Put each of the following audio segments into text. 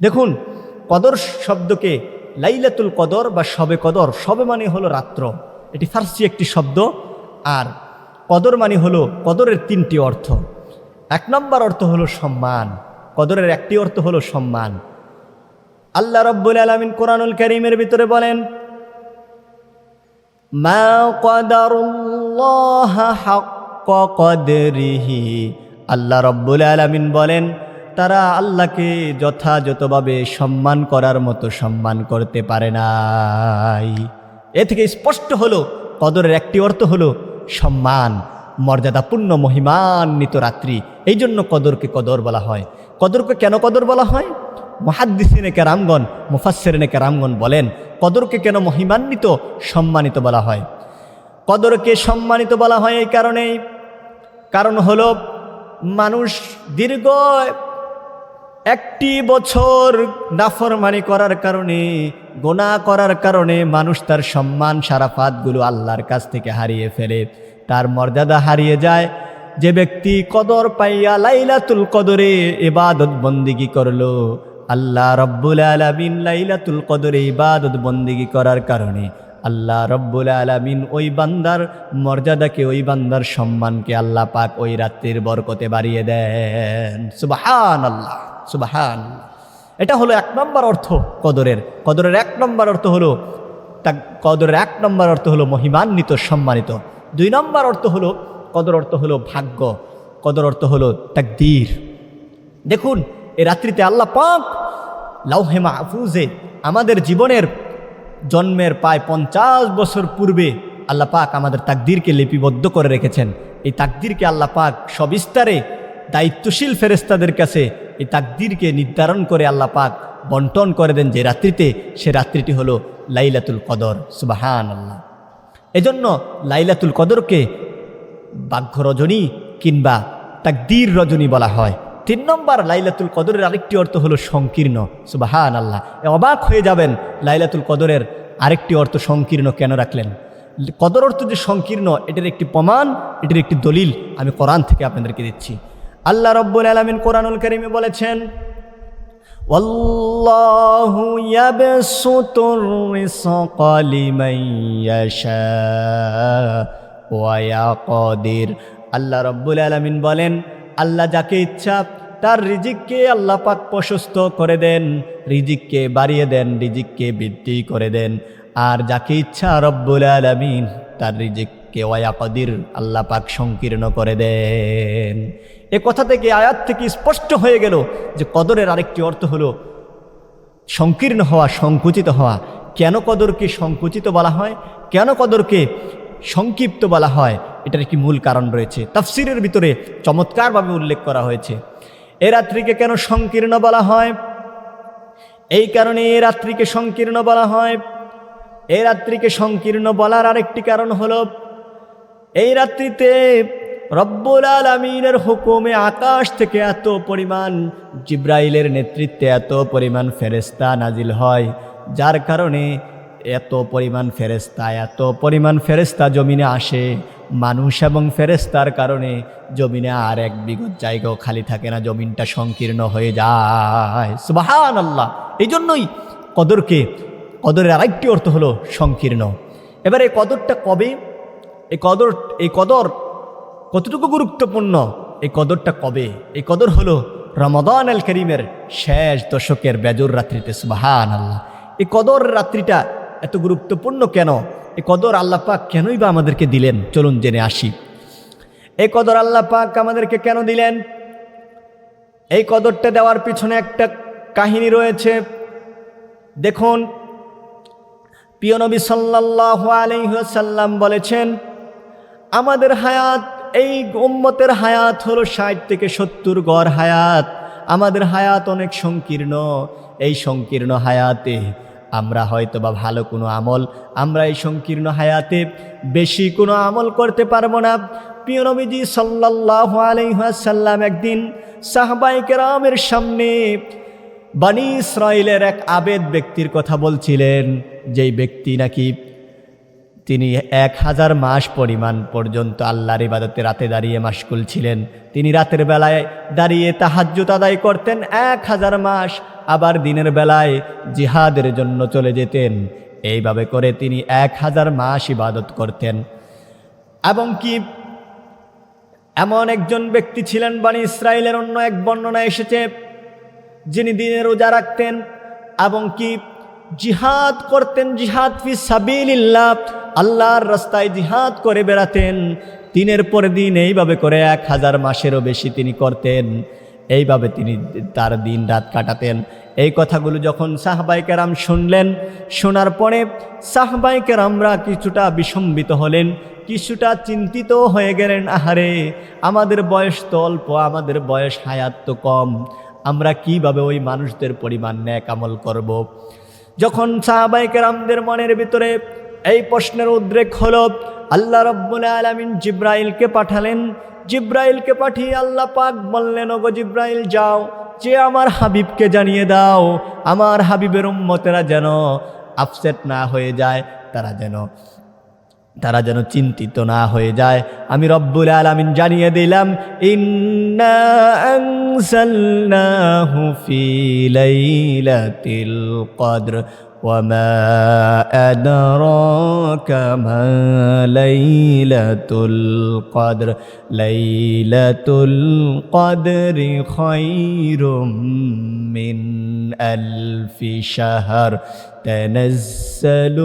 দেখুন, কদর শব্দকে লাইলাতুল কদর বা শবে কদর, সবে মানে হলো রাত্র। এটি ফার্সি একটি শব্দ, আর কদর মানে হলো কদরের তিনটি অর্থ। এক নম্বর অর্থ হলো সম্মান, কদরের একটি অর্থ হলো সম্মান। আল্লাহ রব্বুল আলমিন কোরআনুল করিমের ভিতরে বলেন, মা কদরিহি। আল্লাহ রব্বুল আলমিন বলেন তারা আল্লাহকে যথাযথভাবে সম্মান করার মতো সম্মান করতে পারে নাই। এ থেকে স্পষ্ট হলো, কদরের একটি অর্থ হলো সম্মান, মর্যাদাপূর্ণ, মহিমান্বিত রাত্রি। এই জন্য কদরকে কদর বলা হয়। কদরকে কেন কদর বলা হয়? মহাদ্দিসিনে কেরামগণ মুফাসেরিনে কেরামগণ বলেন, কদরকে কেন মহিমান্বিত, সম্মানিত বলা হয়? কদরকে সম্মানিত বলা হয় এই কারণেই। কারণ হলো, মানুষ দীর্ঘ একটি বছর নাফরমানি করার কারণে গোনা করার কারণে মানুষ তার সম্মান সারাফাতগুলো আল্লাহর কাছ থেকে হারিয়ে ফেলে। তার মর্যাদা হারিয়ে যায়। যে ব্যক্তি কদর পাইয়া লাইলাতুল কদরে এবাদত বন্দিগি করল, আল্লাহ রব্বুল আলমিন লাইলাতুল কদরে ইবাদত বন্দিগি করার কারণে আল্লাহ রব্বুল আলমিন ওই বান্দার মর্যাদাকে, ওই বান্দার সম্মানকে আল্লাহ পাক ওই রাত্রির বরকতে বাড়িয়ে দেন। সুবাহান আল্লাহ সুবাহান। এটা হলো এক নম্বর অর্থ কদরের। কদরের এক নম্বর অর্থ হলো তা, কদরের এক নম্বর অর্থ হলো মহিমান্বিত, সম্মানিত। দুই নম্বর অর্থ হলো, কদর অর্থ হলো ভাগ্য। কদর অর্থ হলো তাকদীর। দেখুন এই রাত্রিতে আল্লাহ পাক লাউহে মাহফুজে আমাদের জীবনের জন্মের প্রায় পঞ্চাশ বছর পূর্বে আল্লাহ পাক আমাদের তাকদিরকে লিপিবদ্ধ করে রেখেছেন। এই তাকদিরকে আল্লাহ পাক সবিস্তারে দায়িত্বশীল ফেরেস্তাদের কাছে এই তাকদিরকে নির্ধারণ করে আল্লাহ পাক বন্টন করে দেন যে রাত্রিতে, সে রাত্রিটি হলো লাইলাতুল কদর। সুবাহান আল্লাহ এজন্য লাইলাতুল কদরকে বাঘ্য রজনী কিংবা তাকদীর রজনী বলা হয়। তিন নম্বর লাইলাতুল কদরের আরেকটি অর্থ হলো সংকীর্ণ। সুবাহান আল্লাহ অবাক হয়ে যাবেন লাইলাতুল কদরের আরেকটি অর্থ সংকীর্ণ কেন রাখলেন? কদর অর্থ যে সংকীর্ণ, এটার একটি প্রমাণ, এটির একটি দলিল আমি কোরআন থেকে আপনাদেরকে দিচ্ছি। আল্লাহ রব্বুল আলমিন কোরআনুল করিমে বলেছেন والله يبسط الرزق لمن يشاء ويقدر আল্লাহ রব্বুল আলমিন বলেন আল্লাহ যাকে ইচ্ছা তার রিজিককে আল্লাহ পাক প্রশস্ত করে দেন রিজিককে বাড়িয়ে দেন রিজিককে বৃদ্ধি করে দেন আর যাকে ইচ্ছা রব্বুল আলমিন তার রিজিককে ওয়াকদির আল্লাহ পাক সংকীর্ণ করে দেন। এ কথা থেকে আয়াত থেকে স্পষ্ট হয়ে গেল যে কদরের আরেকটি অর্থ হলো সংকীর্ণ হওয়া, সংকুচিত হওয়া। কেন কদরকে সংকুচিত বলা হয়? কেন কদরকে সংক্ষিপ্ত বলা হয়? এটার একটি মূল কারণ রয়েছে। তাফসিরের ভিতরে চমৎকারভাবে উল্লেখ করা হয়েছে। এ রাত্রিকে কেন সংকীর্ণ বলা হয়? এই কারণে এ রাত্রিকে সংকীর্ণ বলা হয়। এই রাত্রিকে সংকীর্ণ বলার আরেকটি কারণ হলো এই রাত্রিতে রব্বুল আলমিনের হুকুমে আকাশ থেকে এত পরিমাণ জিব্রাইলের নেতৃত্বে এত পরিমাণ ফেরেস্তা নাজিল হয়, যার কারণে এত পরিমাণ ফেরেস্তা এত পরিমাণ ফেরেস্তা জমিনে আসে। মানুষ এবং ফেরেস্তার কারণে জমিনে আর এক বিগত জায়গাও খালি থাকে না, জমিনটা সংকীর্ণ হয়ে যায়। সুবাহান আল্লাহ এই জন্যই কদরকে, কদরের আরেকটি অর্থ হলো সংকীর্ণ। এবারে কদরটা কবে এই কদর এই কদর কতটুকু গুরুত্বপূর্ণ? এই কদরটা কবে? এই কদর হলো রমদান আল করিমের শেষ দশকের বেজর রাত্রিতে সুবাহান আল্লাহ এই কদর রাত্রিটা এত গুরুত্বপূর্ণ কেন? এই কদর আল্লাহ পাক কেনই বা আমাদেরকে দিলেন? চলুন জেনে আসি। এই কদর আল্লাহ পাক আমাদেরকে কেন দিলেন? এই কদরটা দেওয়ার পিছনে একটা কাহিনী রয়েছে। দেখুন পিয়নবী সাল্লাহ আলহ্লাম বলেছেন আমাদের হায়াত, এই উম্মতের হায়াত হলো ষাট থেকে সত্তর গড় হায়াত। আমাদের হায়াত অনেক সংকীর্ণ, এই সংকীর্ণ হায়াতে আমরা হয়তো বা ভালো কোনো আমল, আমরা এই সংকীর্ণ হায়াতে বেশি কোনো আমল করতে পারব না। পিয়নবীজি সাল্লাহ আলহাসাল্লাম একদিন সাহবাইকেরামের সামনে বানি ইসরায়েলের এক আবেদ ব্যক্তির কথা বলছিলেন, যেই ব্যক্তি নাকি তিনি এক হাজার মাস পরিমাণ পর্যন্ত আল্লাহর ইবাদতে রাতে দাঁড়িয়ে মাসকুল ছিলেন। তিনি রাতের বেলায় দাঁড়িয়ে তাহাজ্জুত আদায় করতেন এক হাজার মাস, আবার দিনের বেলায় জিহাদের জন্য চলে যেতেন। এইভাবে করে তিনি এক হাজার মাস ইবাদত করতেন। এবং কি এমন একজন ব্যক্তি ছিলেন বাণী ইসরায়েলের অন্য এক বর্ণনা এসেছে, যিনি দিনে রোজা রাখতেন এবং কি জিহাদ করতেন, জিহাদ ফি সাবিলিল্লাহ। আল্লাহর রাস্তায় জিহাদ করে বেড়াতেন। দিনের পর দিন এইভাবে করে এক হাজার মাসেরও বেশি তিনি করতেন। এইভাবে তিনি তার দিন রাত কাটাতেন। এই কথাগুলো যখন সাহবাই কেরাম শুনলেন, শোনার পরে সাহবাই কেরামরা কিছুটা বিসম্বিত হলেন, কিছুটা চিন্তিত হয়ে গেলেন, আহারে, আমাদের বয়স তো অল্প, আমাদের বয়স হায়াত তো কম, আমরা কীভাবে ওই মানুষদের পরিমাণ ন্যাক আমল করব। যখন সাহাবাই কেরামদের মনের ভিতরে এই প্রশ্নের উদ্রেক হল, আল্লাহ রব্বুল আলমিন জিব্রাইলকে পাঠালেন। জিব্রাইলকে পাঠিয়ে আল্লাহ পাক বললেন, ওগো জিব্রাইল, যাও, যে আমার হাবিবকে জানিয়ে দাও, আমার হাবিবের উম্মতেরা যেন আপসেট না হয়ে যায়, তারা যেন তারা যেন চিন্তিত না হয়ে যায় আমি রব্বুল আলামিন জানিয়ে দিলাম ইন্না আনসালনাহু ফি লাইলাতিল কদর وما أدراك ما ليلة القدر ليلة القدر خير من ألف شهر تنزل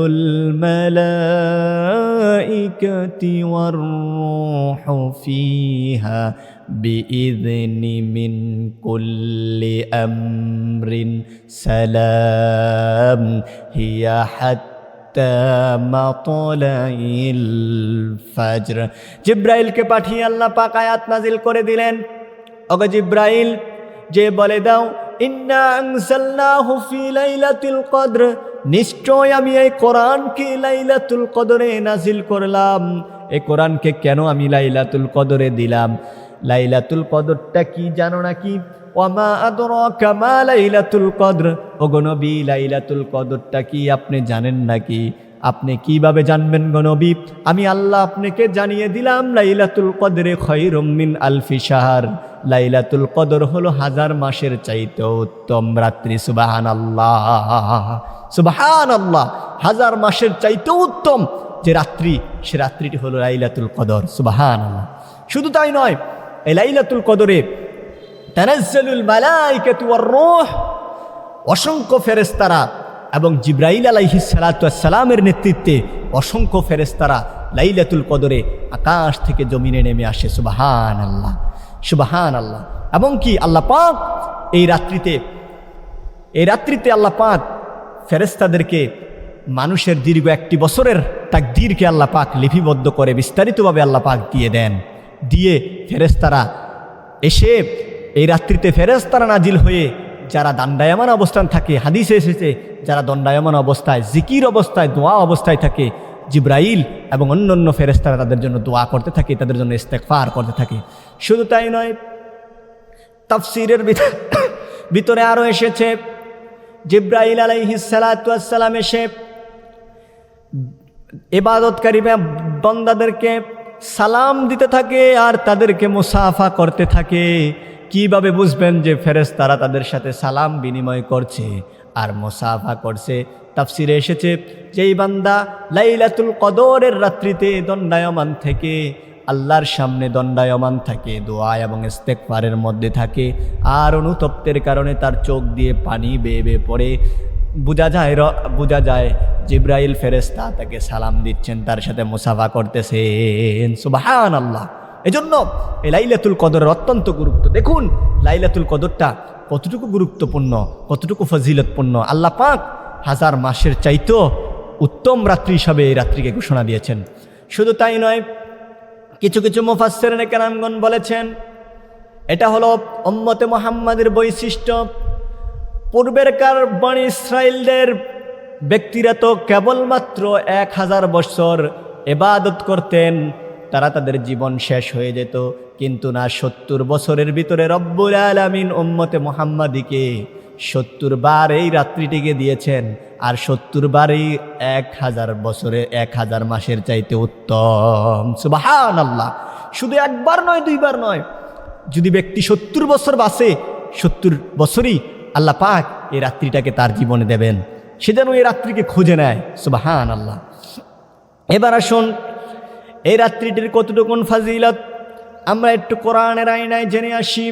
الملائكة والروح فيها بإذن من كل أمر سلام هي حتى مطلع الفجر জিব্রাইলকে পাঠিয়ে আল্লাহ পাক আয়াত নাজিল করে দিলেন ওগো জিব্রাইল যে বলে দাও কদর নিশ্চয় আমি এই কোরআনকে লাইলাতুল কদরে নাজিল করলাম। এই কোরআনকে কেন আমি লাইলাতুল কদরে দিলাম? লাইলাতুল কদরটা কি জানো নাকি? ওয়ামা আদরাকা মা লাইলাতুল কদর ওগো নবী, লাইলাতুল কদরটা কি আপনি জানেন নাকি? আপনি কীভাবে জানবেন গো নবী? আমি আল্লাহ আপনাকে জানিয়ে দিলাম, লাইলাতুল কদরে খৈরম মিন আলফি শাহার লাইলাতুল কদর হলো হাজার মাসের চাইতে উত্তম রাত্রি সুবাহান আল্লাহ সুবাহান আল্লাহ হাজার মাসের চাইতে উত্তম যে রাত্রি, সে রাত্রিটি হলো লাইলাতুল কদর সুবাহান আল্লাহ শুধু তাই নয়, এই লাইলাতুল কদরে তানাজ্জালুল মালাইকাতু অসংখ্য ফেরেস্তারা এবং জিব্রাইল আলাইহি সালামের নেতৃত্বে অসংখ্য ফেরেস্তারা লাইলাতুল কদরে আকাশ থেকে জমিনে নেমে আসে সুবাহান আল্লাহ সুবাহান আল্লাহ এবং কি আল্লাহ পাক এই রাত্রিতে এই রাত্রিতে আল্লাহ পাক ফেরেস্তাদেরকে মানুষের দীর্ঘ একটি বছরের তাকদীরকে আল্লাহ পাক লিপিবদ্ধ করে বিস্তারিতভাবে আল্লাহ পাক দিয়ে দেন। দিয়ে ফেরেস্তারা এসে এই রাত্রিতে ফেরেস্তারা নাজিল হয়ে যারা দাণ্ডায়মান অবস্থান থাকে, হাদিসে এসেছে, যারা দণ্ডায়মান অবস্থায়, জিকির অবস্থায়, দোয়া অবস্থায় থাকে জিব্রাইল এবং অন্য অন্য ফেরেস্তারা তাদের জন্য দোয়া করতে থাকে, তাদের জন্য ইস্তেকফার করতে থাকে। শুধু তাই নয়, তাফসিরের ভিতরে আরও এসেছে, জিব্রাইল আলাইহিসালাম এসে এবাদতকারী বন্দাদেরকে সালাম দিতে থাকে আর তাদেরকে মুসাফা করতে থাকে। কীভাবে বুঝবেন যে ফেরেস তারা তাদের সাথে সালাম বিনিময় করছে আর মুসাফা করছে তাফসিরে এসেছে যেই বান্দা লাইলাতুল কদরের রাত্রিতে দণ্ডায়মান থেকে, আল্লাহর সামনে দণ্ডায়মান থাকে, দোয়া এবং ইস্তেকফারের মধ্যে থাকে আর অনুতপ্তের কারণে তার চোখ দিয়ে পানি বেয়ে বেয়ে পড়ে। বোঝা যায় র- বোঝা যায় জিব্রাইল ফেরেস্তা তাকে সালাম দিচ্ছেন, তার সাথে মুসাফা করতেছেন। সুবাহান আল্লাহ এজন্য এই লাইলাতুল কদরের অত্যন্ত গুরুত্ব। দেখুন, লাইলাতুল কদরটা কতটুকু গুরুত্বপূর্ণ, কতটুকু ফজিলতপূর্ণ। আল্লাহ পাক হাজার মাসের চাইতো উত্তম রাত্রি হিসাবে এই রাত্রিকে ঘোষণা দিয়েছেন। শুধু তাই নয়, কিছু কিছু মুফাসসিরিন কেরামগণ বলেছেন, এটা হলো অম্মতে মোহাম্মদের বৈশিষ্ট্য। পূর্বেরকার বন ইসরায়েলদের ব্যক্তিরা তো কেবলমাত্র এক হাজার বছর এবাদত করতেন, তারা তাদের জীবন শেষ হয়ে যেত। কিন্তু না, সত্তর বছরের ভিতরে রব্বুল আলামিন ওম্মতে মোহাম্মদীকে সত্তর বার এই রাত্রিটিকে দিয়েছেন, আর সত্তর বারই এক হাজার বছরে, এক হাজার মাসের চাইতে উত্তম। সুবাহান আল্লাহ শুধু একবার নয়, দুইবার নয়। যদি ব্যক্তি সত্তর বছর বাসে সত্তর বছরই আল্লাহ পাক এই রাত্রিটাকে তার জীবনে দেবেন। সে যেন এই রাত্রিকে খুঁজে নেয়। সুবাহান আল্লাহ এবার আসুন, এই রাত্রিটির কতটুকুন ফাজিলত? আমরা একটু কোরআনের আইনায় জেনে আসি।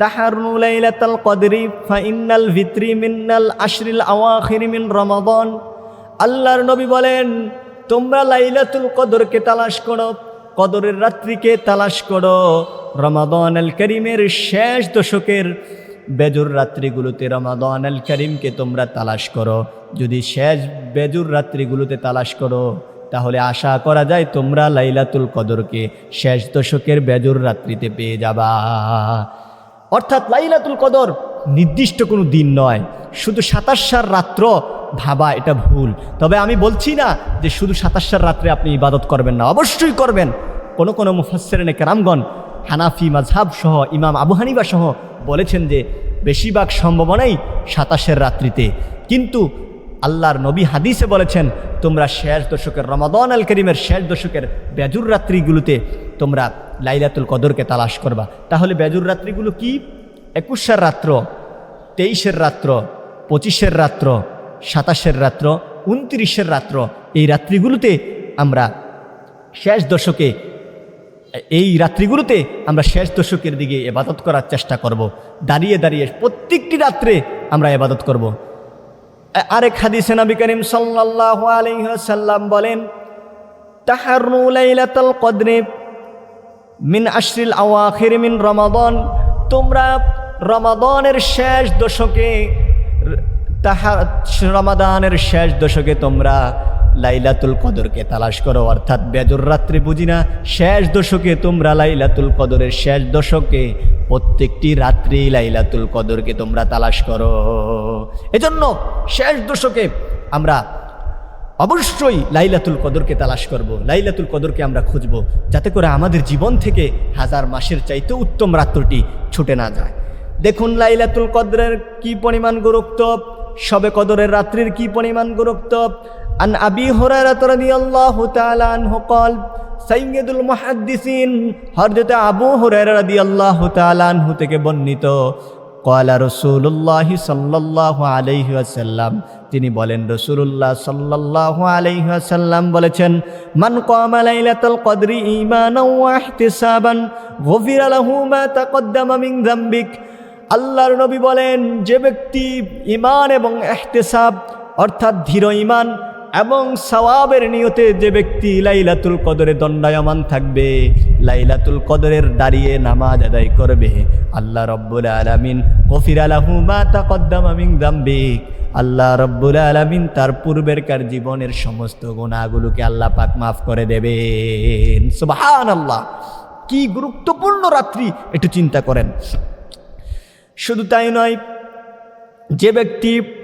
তাহারনু লাইলাতাল কদরি ফাইনাল ভিত্রি মিনাল আশরিল আওয়াখির মিন রমাদান। আল্লাহর নবী বলেন, তোমরা লাইলাতুল কদরকে তালাশ করো, কদরের রাত্রিকে তালাশ করো। রমাদান আল করিমের শেষ দশকের বেজুর রাত্রিগুলোতে রমাদান আল করিমকে তোমরা তালাশ করো। যদি শেষ বেজুর রাত্রিগুলোতে তালাশ করো, তাহলে আশা করা যায় তোমরা লাইলাতুল কদরকে শেষ দশকের বেজুর রাত্রিতে পেয়ে যাবা। অর্থাৎ লাইলাতুল কদর নির্দিষ্ট কোনো দিন নয়। শুধু সাতাশার রাত্র, ভাবা এটা ভুল। তবে আমি বলছি না যে শুধু সাতাশার রাত্রে আপনি ইবাদত করবেন না, অবশ্যই করবেন। কোনো কোনো মুফাসেরেনে কেরামগণ, হানাফি মাঝহাব সহ, ইমাম আবু হানিবা সহ বলেছেন যে, বেশিরভাগ সম্ভাবনাই সাতাশের রাত্রিতে। কিন্তু আল্লাহর নবী হাদিসে বলেছেন, তোমরা শেষ দশকের রমাদন আল করিমের শেষ দশকের বেজুর রাত্রিগুলোতে তোমরা লাইলাতুল কদরকে তালাশ করবা তাহলে বেজুর রাত্রিগুলো কি একুশের রাত্র, তেইশের রাত্র, পঁচিশের রাত্র, সাতাশের রাত্র, উনত্রিশের রাত্র, এই রাত্রিগুলোতে আমরা শেষ দশকে, এই রাত্রিগুলোতে আমরা শেষ দশকের দিকে এবাদত করার চেষ্টা করব। দাঁড়িয়ে দাঁড়িয়ে প্রত্যেকটি রাত্রে আমরা এবাদত করব। আরেক হাদিসে নবী করিম সাল্লাল্লাহু আলাইহি ওয়াসাল্লাম বলেন তাহারনু লাইলাতাল কদরে মিন আশরিল আওয়াখির মিন রমাদান। তোমরা রমাদানের শেষ দশকে র- তাহা রমাদানের শেষ দশকে তোমরা লাইলাতুল কদরকে তালাশ করো। অর্থাৎ বেজর রাত্রি বুঝি না, শেষ দশকে তোমরা লাইলাতুল কদরের শেষ দশকে প্রত্যেকটি রাত্রি লাইলাতুল কদরকে তোমরা তালাশ করো। এজন্য শেষ দশকে আমরা অবশ্যই লাইলাতুল কদরকে তালাশ করব লাইলাতুল কদরকে আমরা খুঁজব যাতে করে আমাদের জীবন থেকে হাজার মাসের চাইতে উত্তম রাত্রটি ছুটে না যায় দেখুন লাইলাতুল কদরের কি পরিমাণ গুরুত্ব সবে কদরের রাত্রির কি পরিমাণ গুরুত্ব আন আবি হুরায়রা রাদিয়াল্লাহু তাআলা আনহু قال সাইয়্যিদুল মুহাদ্দিসিন হযরত আবু হুরায়রা রাদিয়াল্লাহু তাআলা আনহু থেকে বর্ণিত কয়লা রসুল্লাহ সাল্লাহ আলাইহি আসাল্লাম তিনি বলেন রসুল্লাহ সাল্লাহ আলাইহি আসাল্লাম বলেছেন, মান কামা লাইলাতুল কদরি ঈমানাও ওয়া ইহতিসাবান, গফিরা লাহু মা তাকদ্দামা মিন যামবিক। আল্লাহর নবী বলেন, যে ব্যক্তি ইমান এবং ইহতিসাব, অর্থাৎ ধীর ঈমান এবং সওয়াবের নিয়তে যে ব্যক্তি লাইলাতুল কদরে দণ্ডায়মান থাকবে, লাইলাতুল কদরের দাঁড়িয়ে নামাজ আদায় করবে, আল্লাহ রব্বুল আলামিন কফির আলাহু মা তাকদ্দামা মিন যামবিক আল্লাহ রব্বুল আলামিন তার পূর্বেরকার জীবনের সমস্ত গুণাগুলোকে আল্লাহ পাক মাফ করে দেবেন। সুবহানাল্লাহ। কি গুরুত্বপূর্ণ রাত্রি, একটু চিন্তা করেন। শুধু তাই নয়, যে ব্যক্তি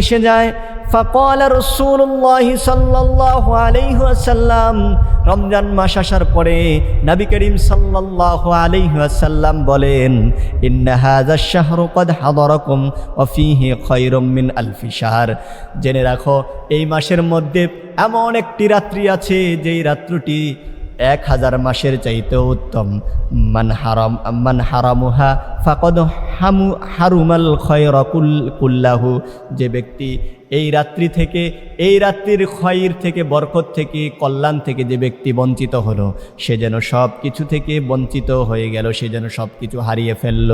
এসে যায়, ফকল রসুল্লাহ সাল্লাহ আলাইহাসাল্লাম রমজান মাস আসার পরে নবী করিম সাল্লাহ আলাইহাসাল্লাম বলেন ইন্নাহাজা শাহরু কদ হাদরকম অফিহে খৈরম মিন আলফি শাহর। জেনে রাখো, এই মাসের মধ্যে এমন একটি রাত্রি আছে, যেই রাত্রিটি এক হাজার মাসের চাইতেও উত্তম। মান হারাম, মান হারামুহা ফাকদ হামু, হারুমাল খয়রকুল কুল্লাহু। যে ব্যক্তি এই রাত্রি থেকে, এই রাত্রির ক্ষয়ের থেকে, বরকত থেকে, কল্যাণ থেকে যে ব্যক্তি বঞ্চিত হলো, সে যেন সব কিছু থেকে বঞ্চিত হয়ে গেল, সে যেন সব কিছু হারিয়ে ফেলল।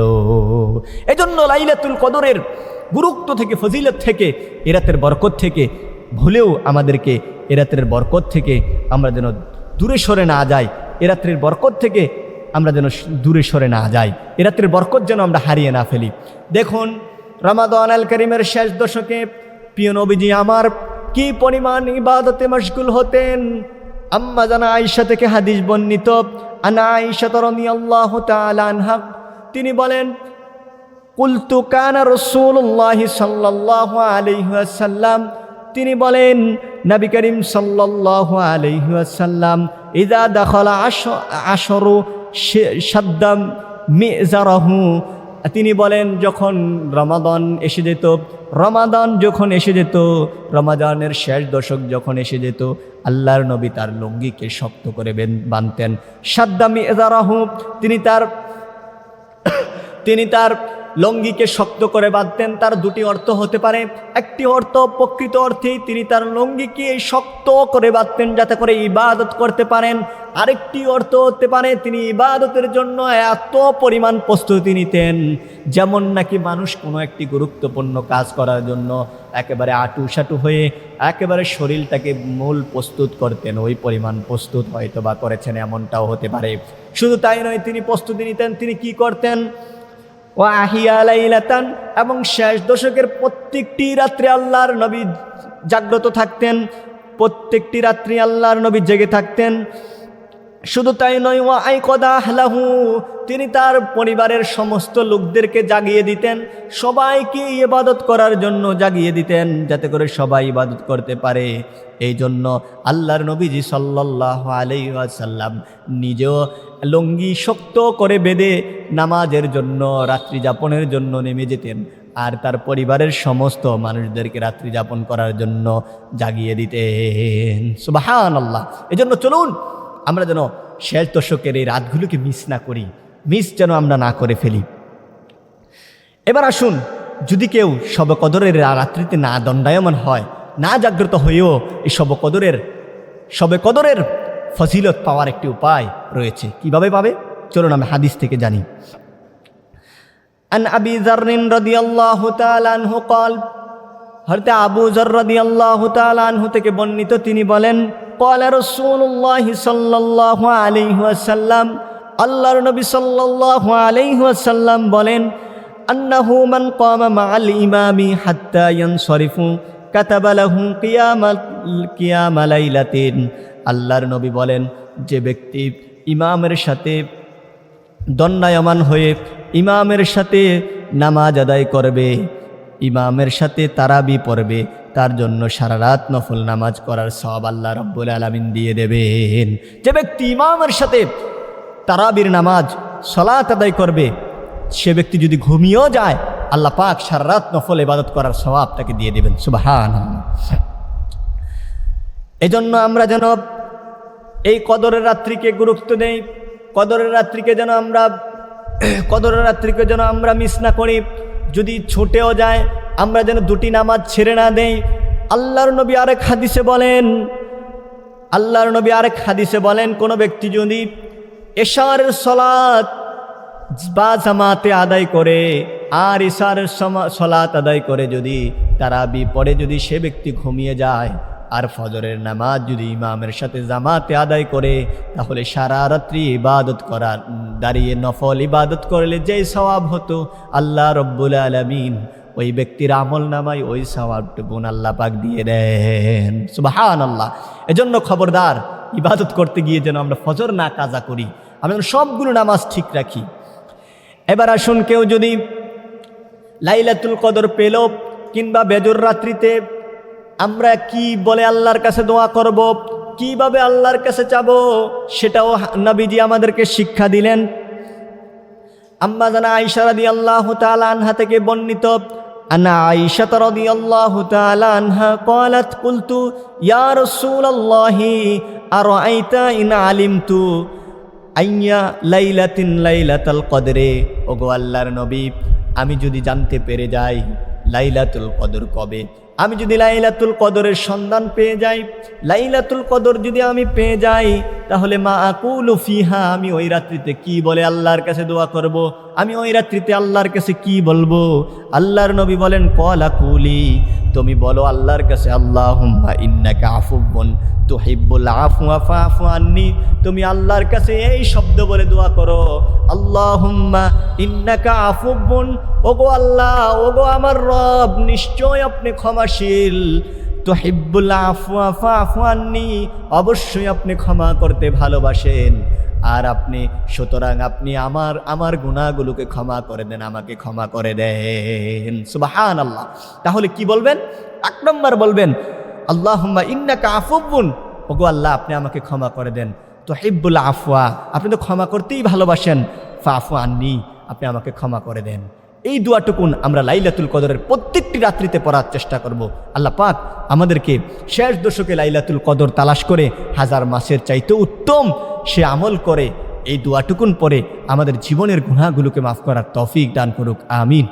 এজন্য লাইলাতুল কদরের গুরুত্ব থেকে, ফজিলত থেকে, এ রাতের বরকত থেকে, ভুলেও আমাদেরকে এ রাত্রের বরকত থেকে আমরা যেন দূরে সরে না যাই এ রাত্রের বরকত থেকে আমরা যেন দূরে সরে না যাই। এ রাত্রের বরকত যেন আমরা হারিয়ে না ফেলি। দেখুন, রমাদান আল করিমের শেষ দশকে প্রিয় নবীজি আমার কি পরিমাণ ইবাদতে মশগুল হতেন। আম্মা জানা আয়েশা থেকে হাদিস বর্ণিত, আনা আয়েশা তরনি আল্লাহ তিনি বলেন, কুলতু কানা রসুল্লাহ সাল্লাহ আলহাসাল্লাম তিনি বলেন, নবী করিম সাল্লাহ আলহাসাল্লাম ইদা দখলা আশ আসরু সাদ্দাম মেজারাহু তিনি বলেন, যখন রমাদন এসে যেত, রমাদান যখন এসে যেত, রমাদানের শেষ দশক যখন এসে যেত, আল্লাহর নবী তার লুঙ্গিকে শক্ত করে বেন- বাঁধতেন সাদ্দামি এজারাহু তিনি তার তিনি তার লঙ্গিকে শক্ত করে বাঁধতেন, তার দুটি অর্থ হতে পারে। একটি অর্থ প্রকৃত অর্থেই তিনি তার লঙ্গিকে শক্ত করে বাঁধতেন যাতে করে ইবাদত করতে পারেন। আরেকটি অর্থ হতে পারে, তিনি ইবাদতের জন্য এত পরিমাণ প্রস্তুতি নিতেন, যেমন নাকি মানুষ কোনো একটি গুরুত্বপূর্ণ কাজ করার জন্য একেবারে আটু সাটু হয়ে একেবারে শরীরটাকে মূল প্রস্তুত করতেন। ওই পরিমাণ প্রস্তুত হয়তো বা করেছেন, এমনটাও হতে পারে। শুধু তাই নয়, তিনি প্রস্তুতি নিতেন, তিনি কি করতেন? ও এবং শেষ দশকের প্রত্যেকটি রাত্রে আল্লাহর নবী জাগ্রত থাকতেন, প্রত্যেকটি রাত্রি আল্লাহর নবী জেগে থাকতেন। শুধু তাই নয় ও আই কদা আহলাহু, তিনি তার পরিবারের সমস্ত লোকদেরকে জাগিয়ে দিতেন, সবাইকে ইবাদত করার জন্য জাগিয়ে দিতেন, যাতে করে সবাই ইবাদত করতে পারে। এই জন্য আল্লাহর নবীজি সাল্লাহ আলাইসাল্লাম নিজেও লঙ্গি শক্ত করে বেঁধে নামাজের জন্য, রাত্রি যাপনের জন্য নেমে যেতেন। আর তার পরিবারের সমস্ত মানুষদেরকে রাত্রি যাপন করার জন্য জাগিয়ে দিতেন। সুবাহান আল্লাহ এজন্য চলুন আমরা যেন শেষ দশকের এই রাতগুলোকে মিস না করি। মিস যেন আমরা না করে ফেলি। এবার আসুন, যদি কেউ শবকদরের রাত্রিতে না দণ্ডায়মান হয়, না জাগ্রত হয়েও এই শবকদরের শবে কদরের ফজিলত পাওয়ার একটি উপায় রয়েছে। কীভাবে পাবে? চলুন আমি হাদিস থেকে জানি। আন আবি জারিন রদি আল্লাহ তালানহু কল হরতে আবু জর রদি আল্লাহ তালানহু থেকে বর্ণিত তিনি বলেন কল রসুল্লাহ সাল্লাহ আলিহাসাল্লাম আল্লাহর নবী সাল্লাহ আলিহাসাল্লাম বলেন, আন্নাহু মান কমা মাল ইমামি হাত্তা ইয়ান শরিফু কাতাবালাহু কিয়ামাল, কিয়ামালাইলাতিন। আল্লাহর নবী বলেন, যে ব্যক্তি ইমামের সাথে দণ্ডায়মান হয়ে ইমামের সাথে নামাজ আদায় করবে, ইমামের সাথে তারাবি পড়বে, তার জন্য সারা রাত নফল নামাজ করার সব আল্লাহ রব্বুল আলমিন দিয়ে দেবেন। যে ব্যক্তি ইমামের সাথে তারাবির নামাজ সলাত আদায় করবে, সে ব্যক্তি যদি ঘুমিয়েও যায়, আল্লাহ পাক সারা রাত নফল ইবাদত করার স্বভাব তাকে দিয়ে দেবেন। সুবাহান এজন্য আমরা যেন এই কদরের রাত্রিকে গুরুত্ব দেই, কদরের রাত্রিকে যেন আমরা, কদরের রাত্রিকে যেন আমরা মিস না করি। যদি ছুটেও যায়, আমরা যেন দুটি নামাজ ছেড়ে না দেই। আল্লাহর নবী আরেক হাদিসে বলেন, আল্লাহর নবী আরেক হাদিসে বলেন, কোনো ব্যক্তি যদি এশারের সলাৎ বা জামাতে আদায় করে, আর ইশারের সলাত আদায় করে যদি, তারাবি পরে যদি সে ব্যক্তি ঘুমিয়ে যায় আর ফজরের নামাজ যদি ইমামের সাথে জামাতে আদায় করে, তাহলে সারা রাত্রি ইবাদত করার, দাঁড়িয়ে নফল ইবাদত করলে যেই সওয়াব হতো, আল্লাহ রব্বুল আলমিন ওই ব্যক্তির আমল নামাই ওই সওয়াবটুকুন আল্লাহ পাক দিয়ে দেন। সুবাহান আল্লাহ এজন্য খবরদার, ইবাদত করতে গিয়ে যেন আমরা ফজর না কাজা করি আমি সবগুলো নামাজ ঠিক রাখি। এবার আসুন কেউ যদি লাইলাতুল কদর পেল কিংবা বেজর রাত্রিতে আমরা কি বলে আল্লাহর কাছে দোয়া করব? কীভাবে আল্লাহর কাছে চাব সেটাও নাবিজি আমাদেরকে শিক্ষা দিলেন। আম্মা জানা আইসারা দি আল্লাহ আনহা থেকে বর্ণিত আল্লাহ আনহা কলাত কুলতু ইয়ার আর আইতা আইয়া লাইলাতিন আল্লাহর আমি যদি জানতে পেরে যাই লাইলাতুল কদর কবে? আমি যদি লাইলাতুল কদরের সন্ধান পেয়ে যাই, লাইলাতুল কদর যদি আমি পেয়ে যাই, তাহলে মা আকুল ফিহা, আমি ওই রাত্রিতে কি বলে আল্লাহর কাছে দোয়া করব। আমি ওই রাত্রিতে আল্লাহর কাছে কি বলব আল্লাহর নবী বলেন, কল আকুলি তুমি বলো, আল্লাহর কাছে আল্লাহ ইন্নাকা আফুবন তুহিব্বুল আফু, আফা, আফু আন্নি তুমি আল্লাহর কাছে এই শব্দ বলে দোয়া করো আল্লাহ আল্লাহুম্মা ইন্নাকা আফুবন ওগো আল্লাহ, ওগো আমার রব নিশ্চয় আপনি ক্ষমাশীল আফা আফু অবশ্যই আপনি ক্ষমা করতে ভালোবাসেন। আর আপনি, সুতরাং আপনি আমার আমার গুণাগুলোকে ক্ষমা করে দেন, আমাকে ক্ষমা করে দেন। সুবাহান আল্লাহ তাহলে কি বলবেন? এক নম্বর বলবেন, আল্লাহুম্মা ইন্নাকা আফুবুন ওগো আল্লাহ, আপনি আমাকে ক্ষমা করে দেন। তো হিব্বুল আফওয়া, আপনি তো ক্ষমা করতেই ভালোবাসেন। ফাফু আননি, আপনি আমাকে ক্ষমা করে দেন। এই দুয়াটুকুন আমরা লাইলাতুল কদরের প্রত্যেকটি রাত্রিতে পড়ার চেষ্টা করব। আল্লাহ পাক আমাদেরকে শেষ দশকে লাইলাতুল কদর তালাশ করে হাজার মাসের চাইতে উত্তম সে আমল করে এই দুয়াটুকুন পরে আমাদের জীবনের গুণাগুলোকে মাফ করার তৌফিক দান করুক, আমিন।